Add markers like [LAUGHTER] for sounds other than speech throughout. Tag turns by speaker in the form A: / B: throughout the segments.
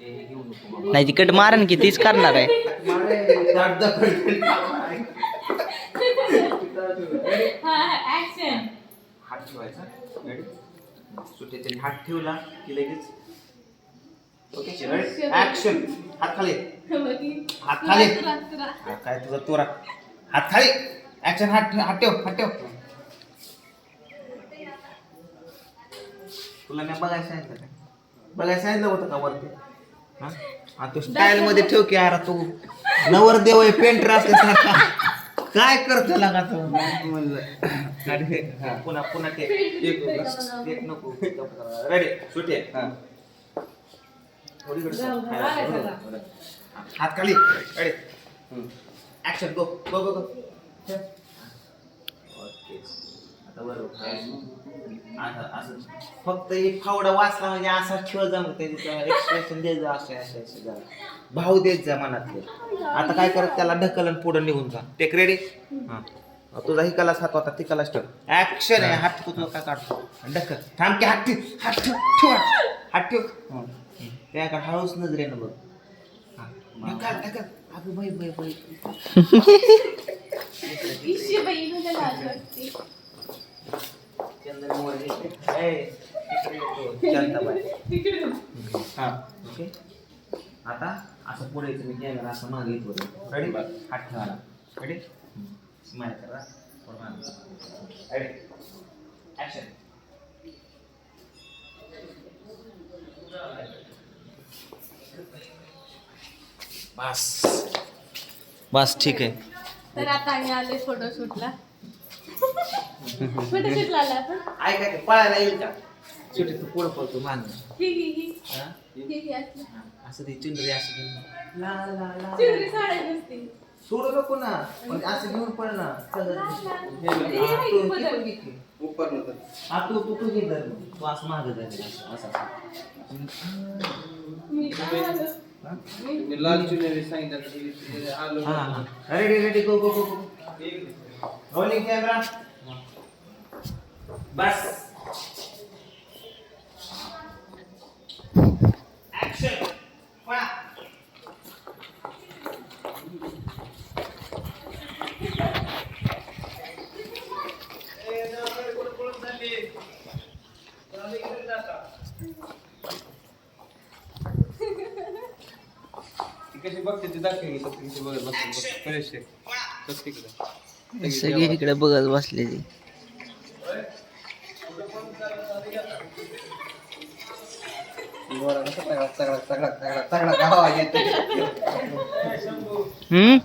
A: नाही तिकट मारण की तीच करणार आहे.
B: हात ठेवायचा सुटे त्यांनी हात ठेवला की लगेच ओके ऍक्शन हात खाली हात खाली हा, काय तुझा तोरा हात खाली ऍक्शन हात ठेव हात ठेव हात ठेव तुला मी बघायला सांगितलं का? बघायला सांगितलं होतं का वरती? तू स्टाईल मध्ये ठेव की यार तू नवर देव आहे पेंटर असल्यासारखा. काय करतो लागा तू? अरे, हा, पुन्हा पुन्हा टेक टेक टेक नको. रेडी सुटे. हात खाली. Ready action go go go go okay आता बरोबर आता असं फक्त एक फावडा वाचला म्हणजे असा खेळ जा त्याचे एक्सप्रेशन देत जा असे असे असे जरा. भाव देत जा मनातले. आता काय करत त्याला ढकलन पुढे निघून जा. टेक रेडी हां. तुझा ही कलास हात होता ती कलास ठेव ऍक्शन आहे. हात तू काय काढतो? ढकल. थांब की हात ठेव. हात ठेव. ठेव हात. ठेव. हो. हं. त्याकडे हळूच नजरेनं बघ. ढकल ढकल. अगं बाई बाई बाई चंदन मोरे ए, इकडे येतो. शांताबाई. हा ओके आता असं पुढे तुम्ही कॅमेरा असं मागे येतो रेडी हात ठेवायला रेडी स्माईल करा रेडी ऍक्शन बस. बस ठीक आहे.
C: तर आता आम्ही आले फोटोशूटला [LAUGHS] फोटोशूटला आला आपण
B: ऐका की पळायला येईल का शेवटी तू पुढं पळतो मान
C: ही ही ही
B: हा?
C: ही ही असली.
B: असं ती चुंदरी असं घेऊन ला ला ला
C: चिवरी साड्या दिसते
B: सोडू नको ना पण असं घेऊन पळ ना चल.
C: ला, ला.
B: हे बघ,
C: हे
B: हा,
C: हे
B: तू-
C: बदल.
B: ती पण घे की. हा, तू तू तू घे धर. तू असं मागं जरा, असं असं.
C: मी आलो.
B: हा?
D: मी लाल चुनरी सांगितलं की आलो
B: हा, हा. Ready ready go go go go rolling camera बस ऍक्शन पळा
D: ती कशी बघते ती दाखवली फक्त कशी बघत बसते परेशे बस तिकडे.
A: सगळे इकडे बघत बसलेली.
D: गोरा कसा तगडा तगडा तगडा तगडा तगडा आवाज येतो
A: हम्म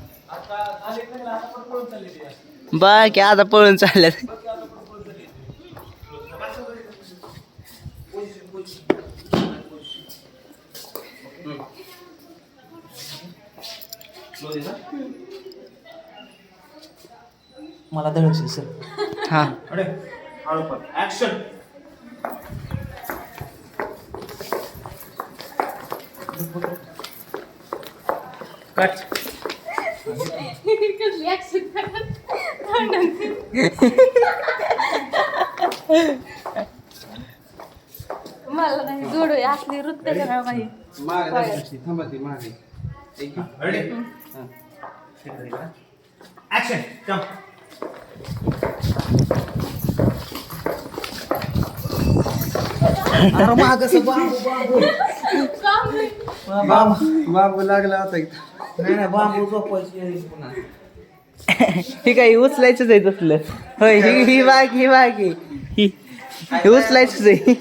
A: बाकी आता पळून चालल्यात.
B: मला धडकशील सर.
A: हा.
B: अरे हळू पण ऍक्शन कट
C: मला नाही जोडू असली नृत्य करा बाई.
D: मागे दाखवायची थांबा ती मागे. एक
B: रेडी
D: हा.
B: ऍक्शन कम अरे माग बांबू बांबू. [LAUGHS] बांबू.
D: बाबू लागला होता इथं.
B: नाही नाही बांबू झोपायची पुन्हा
A: हे काही उचलायचंच आहे तसलं होय ही ही बाग ही बाग ही उचलायचंच आहे.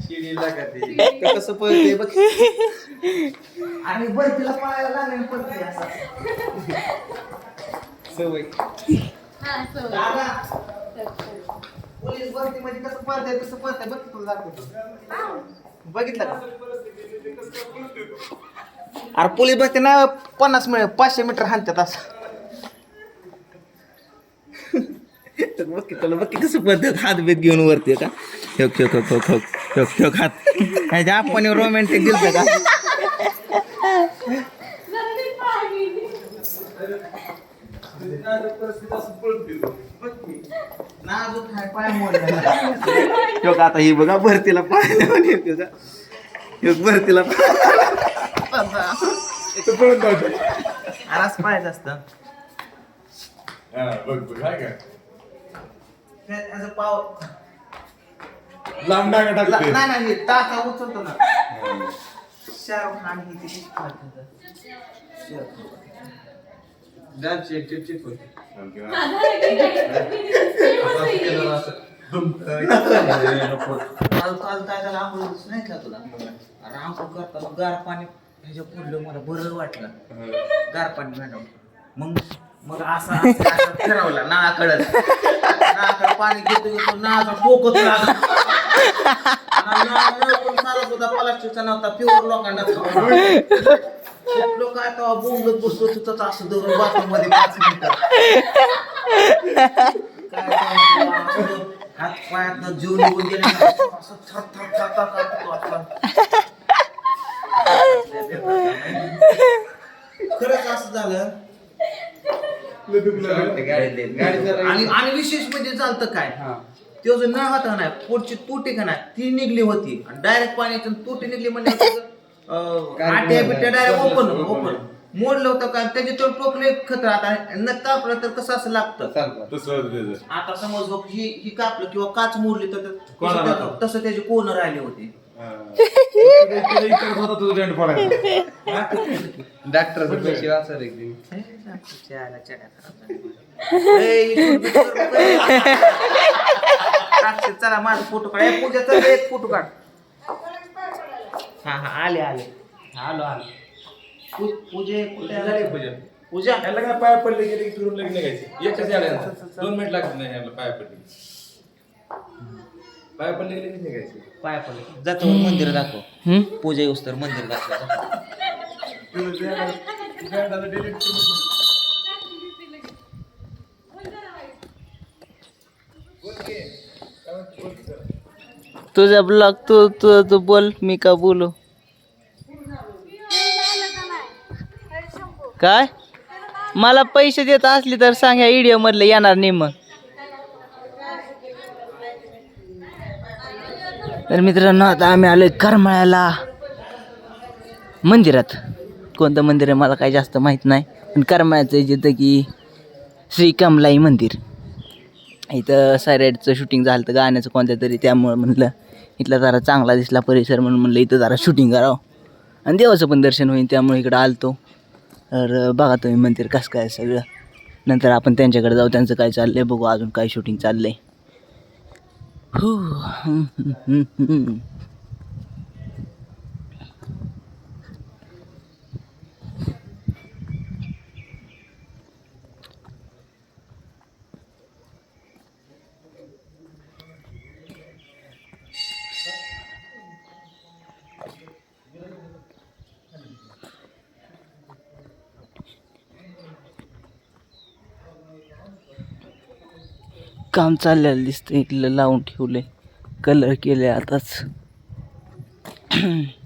D: ते कसं पळते बघ.
B: आणि बरं तिला पळायला लागले पडते असं
D: सवय.
C: हा सवय.
B: दादा पोलीस भरती मध्ये कसं पळतंय कसं पळतंय बघ तुला दाखवतो. बघितलं का? अरे पोलीस बसते ना पन्नास मिळेल पाचशे मीटर हाणतात असं. बघ की तुला बघ की कसं हात बेत घेऊन वरती का? ठेव ठेव ठेव ठेव ठेव ठेव हात. ह्याच्या आपण रोमॅन्टिक दिलं का?
C: जरा
B: पाय का आता ही बघा भरतीला पाय भरतीला [LAUGHS] भरतीला
E: तो पळून जातो.
B: आरास पाहायचं असतं.
E: हा, बघ बघ हाय का?
B: ते असं पाव
E: लांब डागा
B: ला-
E: टाकते
B: नाही नाही टाका उचलतो ना. शाहरुख खान ही [LAUGHS] आंघोळ नाही का तुला? करताना गार पाणी ह्याच्या पुढलं मला बरं वाटलं. गार पाणी मॅडम मग मग असं असं- असं फिरवला नाळाकडं नाळाकडं पाणी घेतो घेतो नाळाचा टोकत लागला आणि नाळ नळ पण सारा सुद्धा प्लास्टिकचा नव्हता प्युअर लोकांना लोक आता बोंबलत बसतो तिथंच असं धरून बाथरूममध्ये पाच मिनिटं. काय सांगू, असं हात पायात जीव निघून गेले. असं थर थर थर थर कापतो आता. खरंच असं झालं. आणि आणि विशेष म्हणजे झालं काय? तो जो नळ होता नाही पुढची तुटी का नाही ती निघली होती. आणि डायरेक्ट पाण्याची तुटी निघली म्हणजे बिट्या डायरेक्ट ओपन ओपन मोडलं होतं का? त्याचे तो टोकले खतर आता न कापलं तर कसं असं लागतं. आता समज बघ ही ही कापलं किंवा काच मोडली तर तसं त्याचे कोण राहिले होते?
D: डॉक्टर पैसे
B: चला माझा फोटो काढ पूजा चल एक फोटो काढ हा हा आले आले आलो आलो पूजे कुठे
D: पूजा
B: पूजा
E: याला काय पाय पडले गेले की फिरून लग्न घ्यायचे
D: एकच यायला दोन मिनिट लागत नाही यायला पाया पडले पाया पडले गेले की निघायचे?
B: पाया पडले. जातो मंदिर दाखव.
A: हम्म?
B: पूजा येऊस तर मंदिर दाखव.
A: तुझा ब्लॉग तू तू तू बोल मी का बोलू? काय? मला पैसे देत असली तर सांग व्हिडिओ मधलं येणार नाही मग. तर मित्रांनो आता आम्ही आलो आहे करमाळ्याला. मंदिरात. कोणतं मंदिर आहे मला काही जास्त माहीत नाही पण करमाळ्याचं जिथं की श्री कमलाई मंदिर. इथं सायराईडचं शूटिंग झालं तर गाण्याचं कोणत्या तरी त्यामुळं म्हणलं इथला जरा चांगला दिसला परिसर म्हणून म्हणलं इथं जरा शूटिंग करावं. आणि देवाचं पण दर्शन होईल त्यामुळे इकडं आलतो. तर बघा तुम्ही मंदिर कसं काय सगळं. नंतर आपण त्यांच्याकडे जाऊ त्यांचं काय चाललं आहे बघू अजून काय शूटिंग चाललं आहे हम्म, [LAUGHS] काम चाललेलं दिसतं इथलं लावून ठेवलंय. कलर केले आताच. [LAUGHS]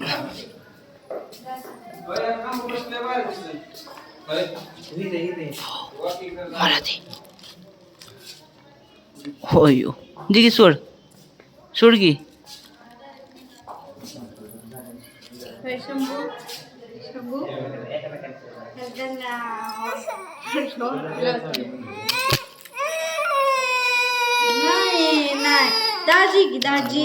A: [LAUGHS] मला ते होय. हो. दे की सोड. सोड की.
C: दाजी की दाजी?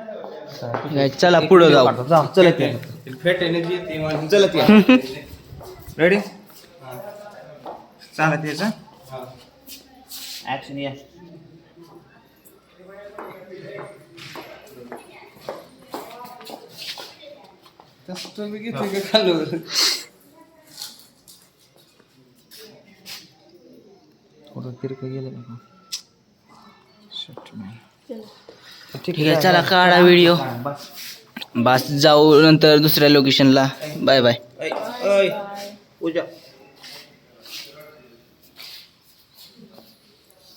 B: चला
A: पुढं जाऊ.
D: फॅट एनर्जी येते
B: चला या रेडी चालत यायचं ऍक्शन या
D: तसं तुम्ही किती का
B: थोडं तिरकं गेलं का?
A: ठीक आहे चला काढा व्हिडिओ
B: बस.
A: जाऊ नंतर दुसऱ्या लोकेशनला बाय बाय